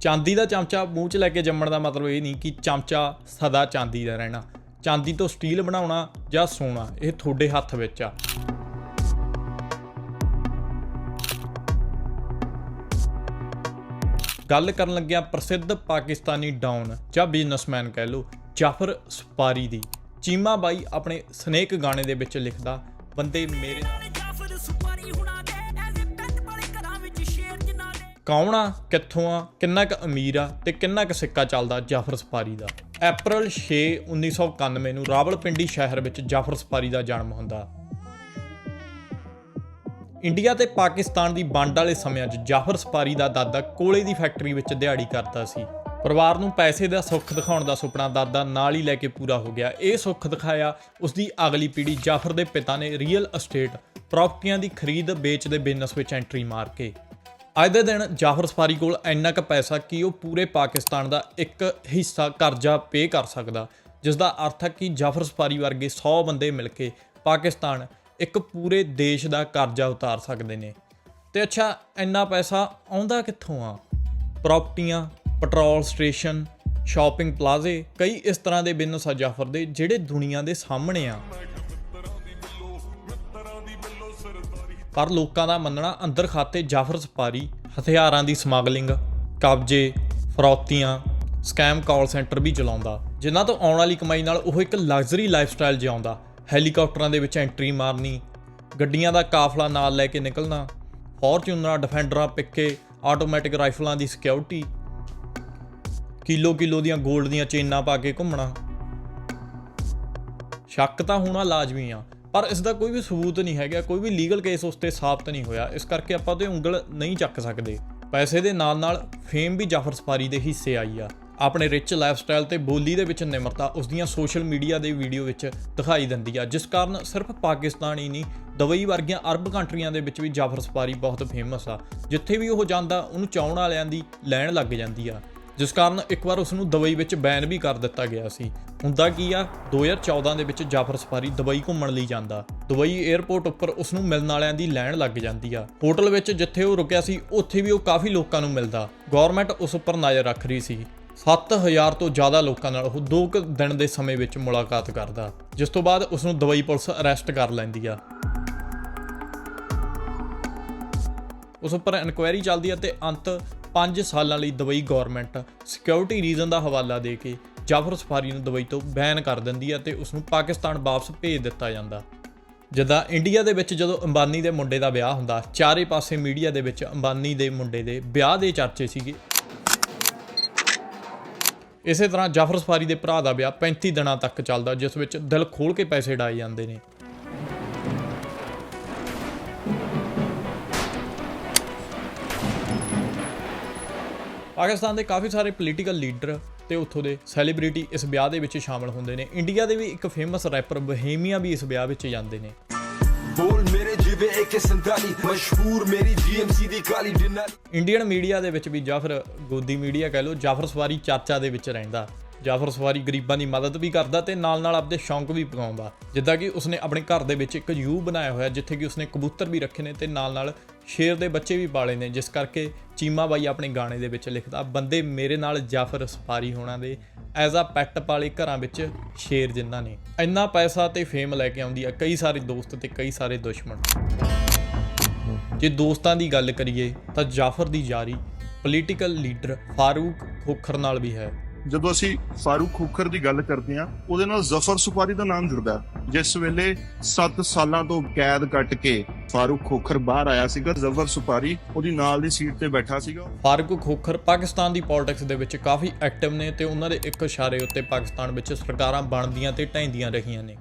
ਚਾਂਦੀ ਦਾ ਚਮਚਾ ਮੂੰਹ 'ਚ ਲੈ ਕੇ ਜੰਮਣ ਦਾ ਮਤਲਬ ਇਹ ਨਹੀਂ ਕਿ ਚਮਚਾ ਸਦਾ ਚਾਂਦੀ ਦਾ ਰਹਿਣਾ। ਚਾਂਦੀ ਤੋਂ ਸਟੀਲ ਬਣਾਉਣਾ ਜਾਂ ਸੋਨਾ, ਇਹ ਤੁਹਾਡੇ ਹੱਥ ਵਿੱਚ ਆ। ਗੱਲ ਕਰਨ ਲੱਗਿਆ ਪ੍ਰਸਿੱਧ ਪਾਕਿਸਤਾਨੀ ਡਾਊਨ ਜਾਂ ਬਿਜ਼ਨਸਮੈਨ ਕਹਿ ਲਓ, ਜਾਫਰ ਸਪਾਰੀ ਦੀ। ਚੀਮਾ ਬਾਈ ਆਪਣੇ ਸਨੇਕ ਗਾਣੇ ਦੇ ਵਿੱਚ ਲਿਖਦਾ, ਬੰਦੇ ਮੇਰੇ ਨਾਲ ਕੌਣ ਆ, ਕਿੱਥੋਂ ਆ, ਕਿੰਨਾ ਕੁ ਅਮੀਰ ਆ ਤੇ ਕਿੰਨਾ ਕੁ ਸਿੱਕਾ ਚੱਲਦਾ ਜਾਫਰ ਸਪਾਰੀ ਦਾ। ਅਪ੍ਰੈਲ 6 1991 ਨੂੰ ਰਾਵਲਪਿੰਡੀ ਸ਼ਹਿਰ ਵਿੱਚ ਜਾਫਰ ਸਪਾਰੀ ਦਾ ਜਨਮ ਹੁੰਦਾ। ਇੰਡੀਆ ਤੇ ਪਾਕਿਸਤਾਨ ਦੀ ਵੰਡ ਵਾਲੇ ਸਮਿਆਂ 'ਚ ਜਾਫਰ ਸਪਾਰੀ ਦਾ ਦਾਦਾ ਕੋਲੇ ਦੀ ਫੈਕਟਰੀ ਵਿੱਚ ਦਿਹਾੜੀ ਕਰਦਾ ਸੀ। ਪਰਿਵਾਰ ਨੂੰ ਪੈਸੇ ਦਾ ਸੁੱਖ ਦਿਖਾਉਣ ਦਾ ਸੁਪਨਾ ਦਾਦਾ ਨਾਲ ਹੀ ਲੈ ਕੇ ਪੂਰਾ ਹੋ ਗਿਆ। ਇਹ ਸੁੱਖ ਦਿਖਾਇਆ ਉਸ ਦੀ ਅਗਲੀ ਪੀੜ੍ਹੀ ਜਾਫਰ ਦੇ ਪਿਤਾ ਨੇ ਰੀਅਲ ਅਸਟੇਟ ਪ੍ਰਾਪਰਟੀਆਂ ਦੀ ਖਰੀਦ, ਵੇਚ ਦੇ ਬਿਜ਼ਨਸ ਵਿੱਚ ਐਂਟਰੀ ਮਾਰ ਕੇ। ਅੱਜ ਦੇ ਦਿਨ ਜਾਫਰ ਸਫਾਰੀ ਕੋਲ ਇੰਨਾ ਕੁ ਪੈਸਾ ਕਿ ਉਹ ਪੂਰੇ ਪਾਕਿਸਤਾਨ ਦਾ ਇੱਕ ਹਿੱਸਾ ਕਰਜ਼ਾ ਪੇ ਕਰ ਸਕਦਾ ਜਿਸ ਦਾ ਅਰਥ ਹੈ ਕਿ ਜਾਫਰ ਸਫਾਰੀ ਵਰਗੇ 100 ਬੰਦੇ ਮਿਲ ਕੇ ਪਾਕਿਸਤਾਨ ਇੱਕ ਪੂਰੇ ਦੇਸ਼ ਦਾ ਕਰਜ਼ਾ ਉਤਾਰ ਸਕਦੇ ਨੇ। ਤੇ ਅੱਛਾ, ਇੰਨਾ ਪੈਸਾ ਆਉਂਦਾ ਕਿੱਥੋਂ ਆ? ਪ੍ਰਾਪਰਟੀਆਂ ਪੈਟਰੋਲ ਸਟੇਸ਼ਨ ਸ਼ਾਪਿੰਗ ਪਲਾਜ਼ੇ ਕਈ ਇਸ ਤਰ੍ਹਾਂ ਦੇ ਬਿਜ਼ਨਸ ਆ ਜਾਫਰ ਦੇ, ਜਿਹੜੇ ਦੁਨੀਆ ਦੇ ਸਾਹਮਣੇ ਆ। ਪਰ ਲੋਕਾਂ ਦਾ ਮੰਨਣਾ ਅੰਦਰ ਖਾਤੇ ਜਾਫਰ ਸਪਾਰੀ, ਹਥਿਆਰਾਂ ਦੀ ਸਮਗਲਿੰਗ, ਕਬਜ਼ੇ, ਫਰੌਤੀਆਂ ਸਕੈਮ ਕਾਲ ਸੈਂਟਰ ਵੀ ਚਲਾਉਂਦਾ। ਜਿਨ੍ਹਾਂ ਤੋਂ ਆਉਣ ਵਾਲੀ ਕਮਾਈ ਨਾਲ ਉਹ ਇੱਕ ਲਗਜ਼ਰੀ ਲਾਈਫਸਟਾਈਲ ਜਿਉਂਦਾ। ਹੈਲੀਕਾਪਟਰਾਂ ਦੇ ਵਿੱਚ ਐਂਟਰੀ ਮਾਰਨੀ, ਗੱਡੀਆਂ ਦਾ ਕਾਫਲਾ ਨਾਲ ਲੈ ਕੇ ਨਿਕਲਣਾ, ਫੋਰਚੂਨਰਾਂ, ਡਿਫੈਂਡਰਾਂ, ਪਿੱਕੇ ਆਟੋਮੈਟਿਕ ਰਾਈਫਲਾਂ ਦੀ ਸਿਕਿਉਰਿਟੀ ਕਿਲੋ ਕਿਲੋ ਦੀਆਂ 골ਡ ਦੀਆਂ ਚੇਨਾਂ ਪਾ ਕੇ ਘੁੰਮਣਾ। ਸ਼ੱਕ ਤਾਂ ਹੋਣਾ ਲਾਜ਼ਮੀ ਆ ਪਰ ਇਸ ਦਾ ਕੋਈ ਵੀ ਸਬੂਤ ਨਹੀਂ ਹੈਗਾ, ਕੋਈ ਵੀ ਲੀਗਲ ਕੇਸ ਉਸ ਤੇ ਸਾਬਤ ਨਹੀਂ ਹੋਇਆ, ਇਸ ਕਰਕੇ ਆਪਾਂ ਤੇ ਉਂਗਲ ਨਹੀਂ ਚੱਕ ਸਕਦੇ। ਪੈਸੇ ਦੇ ਨਾਲ ਨਾਲ ਫੇਮ ਵੀ ਜਾਫਰ ਸਫਾਰੀ ਦੇ ਹਿੱਸੇ ਆਈ ਆ। ਆਪਣੇ ਰਿਚ ਲਾਈਫਸਟਾਈਲ ਤੇ ਬੋਲੀ ਦੇ ਵਿੱਚ ਨਿਮਰਤਾ ਉਸ ਦੀਆਂ ਸੋਸ਼ਲ ਮੀਡੀਆ ਦੇ ਵੀਡੀਓ ਵਿੱਚ ਦਿਖਾਈ ਦਿੰਦੀ ਆ, ਜਿਸ ਕਾਰਨ ਸਿਰਫ ਪਾਕਿਸਤਾਨ ਹੀ ਨਹੀਂ ਦੁਬਈ ਵਰਗੀਆਂ ਅਰਬ ਕੰਟਰੀਆਂ ਦੇ ਵਿੱਚ ਵੀ ਜਾਫਰ ਸਫਾਰੀ ਬਹੁਤ ਫੇਮਸ ਆ। ਜਿੱਥੇ ਵੀ ਉਹ ਜਾਂਦਾ, ਉਹਨੂੰ ਚਾਹਣ ਵਾਲਿਆਂ ਦੀ ਲੈਣ ਲੱਗ ਜਾਂਦੀ ਆ। ਜਿਸ ਕਾਰਨ ਇੱਕ ਵਾਰ ਉਸ ਨੂੰ ਦੁਬਈ ਵਿੱਚ ਬੈਨ ਵੀ ਕਰ ਦਿੱਤਾ ਗਿਆ ਸੀ। ਹੁੰਦਾ ਕੀ ਆ? 2014 ਦੇ ਵਿੱਚ ਜਾਫਰ ਸਫਾਰੀ ਦੁਬਈ ਘੁੰਮਣ ਲਈ ਜਾਂਦਾ। ਦੁਬਈ 에ਅਰਪੋਰਟ ਉੱਪਰ ਉਸ ਨੂੰ ਮਿਲਣ ਵਾਲਿਆਂ ਦੀ ਲਾਈਨ ਲੱਗ ਜਾਂਦੀ ਆ। ਹੋਟਲ ਵਿੱਚ ਜਿੱਥੇ ਉਹ ਰੁਕਿਆ ਸੀ, ਉੱਥੇ ਵੀ ਉਹ ਕਾਫੀ ਲੋਕਾਂ ਨੂੰ ਮਿਲਦਾ। ਗਵਰਨਮੈਂਟ ਉਸ ਉੱਪਰ ਨਜ਼ਰ ਰੱਖ ਰਹੀ ਸੀ। 7000 ਤੋਂ ਜ਼ਿਆਦਾ ਲੋਕਾਂ ਨਾਲ ਉਹ 2 ਦਿਨ ਦੇ ਸਮੇਂ ਵਿੱਚ ਮੁਲਾਕਾਤ ਕਰਦਾ, ਜਿਸ ਤੋਂ ਬਾਅਦ ਉਸ ਨੂੰ ਦੁਬਈ ਪੁਲਿਸ ਅਰੈਸਟ ਕਰ ਲੈਂਦੀ ਆ। ਉਸ ਉੱਪਰ ਇਨਕੁਆਇਰੀ ਚੱਲਦੀ ਹੈ ਤੇ ਅੰਤ 5 ਸਾਲਾਂ ਲਈ ਦੁਬਈ ਗਵਰਨਮੈਂਟ ਸਿਕਿਉਰਿਟੀ ਰੀਜ਼ਨ ਦਾ ਹਵਾਲਾ ਦੇ ਕੇ ਜਾਫਰ ਸਫਾਰੀ ਨੂੰ ਦੁਬਈ ਤੋਂ ਬੈਨ ਕਰ ਦਿੰਦੀ ਹੈ ਤੇ ਉਸ ਨੂੰ ਪਾਕਿਸਤਾਨ ਵਾਪਸ ਭੇਜ ਦਿੱਤਾ ਜਾਂਦਾ। ਜਦਾਂ ਇੰਡੀਆ ਦੇ ਵਿੱਚ ਜਦੋਂ ਅੰਬਾਨੀ ਦੇ ਮੁੰਡੇ ਦਾ ਵਿਆਹ ਹੁੰਦਾ, ਚਾਰੇ ਪਾਸੇ ਮੀਡੀਆ ਦੇ ਵਿੱਚ ਅੰਬਾਨੀ ਦੇ ਮੁੰਡੇ ਦੇ ਵਿਆਹ ਦੇ ਚਰਚੇ ਸੀਗੇ। ਇਸੇ ਤਰ੍ਹਾਂ ਜਾਫਰ ਸਫਾਰੀ ਦੇ ਭਰਾ ਦਾ ਵਿਆਹ 35 ਦਿਨਾਂ ਤੱਕ ਚੱਲਦਾ, ਜਿਸ ਵਿੱਚ ਦਿਲ ਖੋਲ ਕੇ ਪੈਸੇ ਡਾਏ ਜਾਂਦੇ ਨੇ। ਪਾਕਿਸਤਾਨ ਦੇ ਕਾਫੀ ਸਾਰੇ ਪੋਲੀਟੀਕਲ ਲੀਡਰ ਤੇ ਉੱਥੋਂ ਦੇ ਸੈਲੀਬ੍ਰਿਟੀ ਇਸ ਵਿਆਹ ਦੇ ਵਿੱਚ ਸ਼ਾਮਲ ਹੁੰਦੇ ਨੇ। ਇੰਡੀਆ ਦੇ ਵੀ ਇੱਕ ਫੇਮਸ ਰੈਪਰ ਬਹੇਮੀਆ ਵੀ ਇਸ ਵਿਆਹ ਵਿੱਚ ਜਾਂਦੇ ਨੇ। ਬੋਲ ਮੇਰੇ ਜਿਵੇਂ AK47 ਮਸ਼ਹੂਰ ਮੇਰੀ GMC ਦੀ ਕਾਲੀ ਡਿਨਰ। ਇੰਡੀਅਨ ਮੀਡੀਆ ਦੇ ਵਿੱਚ ਵੀ ਜਾਂ ਫਿਰ ਗੋਦੀ ਮੀਡੀਆ ਕਹਿ ਲਓ ਜਾਫਰ ਸਵਾਰੀ ਚਰਚਾ ਦੇ ਵਿੱਚ ਰਹਿੰਦਾ। ਜਾਫਰ ਸਵਾਰੀ ਗਰੀਬਾਂ ਦੀ ਮਦਦ ਵੀ ਕਰਦਾ ਤੇ ਨਾਲ ਨਾਲ ਆਪਦੇ ਸ਼ੌਂਕ ਵੀ ਪਗਾਉਂਦਾ। ਜਿੱਦਾਂ ਕਿ ਉਸਨੇ ਆਪਣੇ ਘਰ ਦੇ ਵਿੱਚ ਇੱਕ ਯੂ ਬਣਾਇਆ ਹੋਇਆ ਜਿੱਥੇ ਕਿ ਉਸਨੇ ਕਬੂਤਰ ਵੀ ਰੱਖੇ ਨੇ ਤੇ ਨਾਲ ਨਾਲ ਸ਼ੇਰ ਦੇ ਬੱਚੇ ਵੀ ਪਾਲੇ ਨੇ, ਜਿਸ ਕਰਕੇ ਚੀਮਾ ਬਾਈ ਆਪਣੇ ਗਾਣੇ ਦੇ ਵਿੱਚ ਲਿਖਦਾ, ਬੰਦੇ ਮੇਰੇ ਨਾਲ ਜਾਫਰ ਸਫਾਰੀ ਹੋਣਾ ਦੇ, ਐਜ਼ ਆ ਪੈਟ ਪਾਲੇ ਘਰਾਂ ਵਿੱਚ ਸ਼ੇਰ ਜਿਨ੍ਹਾਂ ਨੇ। ਇੰਨਾ ਪੈਸਾ ਤੇ ਫੇਮ ਲੈ ਕੇ ਆਉਂਦੀ ਆ ਕਈ ਸਾਰੇ ਦੋਸਤ ਤੇ ਕਈ ਸਾਰੇ ਦੁਸ਼ਮਣ। ਜੇ ਦੋਸਤਾਂ ਦੀ ਗੱਲ ਕਰੀਏ ਤਾਂ ਜਾਫਰ ਦੀ ਯਾਰੀ ਪੋਲੀਟੀਕਲ ਲੀਡਰ ਫਾਰੂਕ ਖੋਖਰ ਨਾਲ ਵੀ ਹੈ। ਜਦੋਂ ਅਸੀਂ ਫਾਰੂਕ ਖੋਖਰ ਦੀ ਗੱਲ ਕਰਦੇ ਹਾਂ, ਉਹਦੇ ਨਾਲ ਜ਼ਫਰ ਸੁਪਾਰੀ ਦਾ ਨਾਮ ਜੁੜਦਾ ਜਿਸ ਵੇਲੇ 7 ਸਾਲਾਂ ਤੋਂ ਕੈਦ ਕੱਟ ਕੇ ਫਾਰੂਕ ਖੋਖਰ ਬਾਹਰ ਆਇਆ ਸੀਗਾ, ਜ਼ਫਰ ਸੁਪਾਰੀ ਉਹਦੀ ਨਾਲ ਦੀ ਸੀਟ ਤੇ ਬੈਠਾ ਸੀਗਾ। ਫਾਰੂਕ ਖੋਖਰ ਪਾਕਿਸਤਾਨ ਦੀ ਪੋਲਿਟਿਕਸ ਦੇ ਵਿੱਚ ਕਾਫੀ ਐਕਟਿਵ ਨੇ ਤੇ ਉਹਨਾਂ ਦੇ ਇੱਕ ਇਸ਼ਾਰੇ ਉੱਤੇ ਪਾਕਿਸਤਾਨ ਵਿੱਚ ਸਰਕਾਰਾਂ ਬਣਦੀਆਂ ਤੇ ਢਹਿੰਦੀਆਂ ਰਹੀਆਂ ਨੇ।